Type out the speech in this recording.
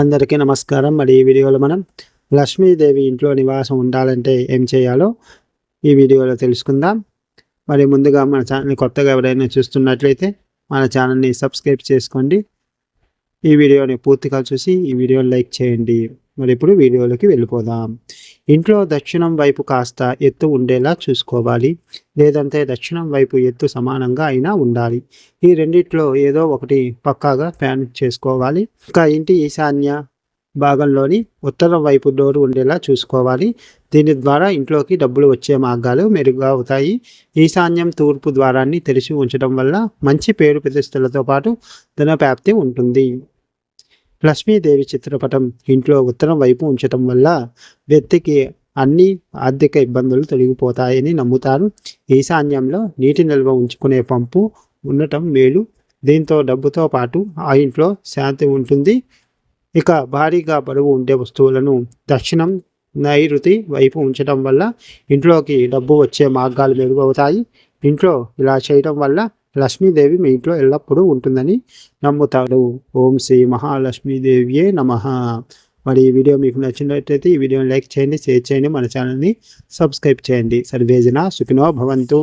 అందరికీ నమస్కారం. మరి ఈ వీడియోలో మనం లక్ష్మీదేవి ఇంట్లో నివాసం ఉండాలంటే ఏం చేయాలో ఈ వీడియోలో తెలుసుకుందాం. మరి ముందుగా మన ఛానల్ని కొత్తగా ఎవరైనా చూస్తున్నట్లయితే మన ఛానల్ని సబ్స్క్రైబ్ చేసుకోండి. ఈ వీడియోని పూర్తిగా చూసి ఈ వీడియోని లైక్ చేయండి. మరి ఇప్పుడు వీడియోలోకి వెళ్ళిపోదాం. ఇంట్లో దక్షిణం వైపు కాస్త ఎత్తు ఉండేలా చూసుకోవాలి. లేదంటే దక్షిణం వైపు ఎత్తు సమానంగా అయినా ఉండాలి. ఈ రెండిట్లో ఏదో ఒకటి పక్కాగా ప్లాన్ చేసుకోవాలి. ఇంకా ఇంటి ఈశాన్య భాగంలోని ఉత్తరం వైపు డోరు ఉండేలా చూసుకోవాలి. దీని ద్వారా ఇంట్లోకి డబ్బులు వచ్చే మార్గాలు మెరుగ్గా అవుతాయి. ఈశాన్యం తూర్పు ద్వారాన్ని తెరిచి ఉంచడం వల్ల మంచి పేరు ప్రతిష్టలతో పాటు ధనప్రాప్తి ఉంటుంది. లక్ష్మీదేవి చిత్రపటం ఇంట్లో ఉత్తరం వైపు ఉంచటం వల్ల వ్యక్తికి అన్ని ఆర్థిక ఇబ్బందులు తొలగిపోతాయని నమ్ముతారు. ఈశాన్యంలో నీటి నిల్వ ఉంచుకునే పంపు ఉండటం మేలు. దీంతో డబ్బుతో పాటు ఆ ఇంట్లో శాంతి ఉంటుంది. ఇక భారీగా బరువు ఉండే వస్తువులను దక్షిణం నైరుతి వైపు ఉంచడం వల్ల ఇంట్లోకి డబ్బు వచ్చే మార్గాలు మెరుగవుతాయి. ఇంట్లో ఇలా చేయడం వల్ల లక్ష్మీదేవి మీ ఇంట్లో ఎల్లప్పుడూ ఉంటుందని నమ్ముతాడు. ఓం శ్రీ మహాలక్ష్మీదేవియే నమ. మరి ఈ వీడియో మీకు నచ్చినట్లయితే ఈ వీడియోని లైక్ చేయండి షేర్ చేయండి మన ఛానల్ని సబ్స్క్రైబ్ చేయండి. సర్వేజన సుఖినో భవంతు.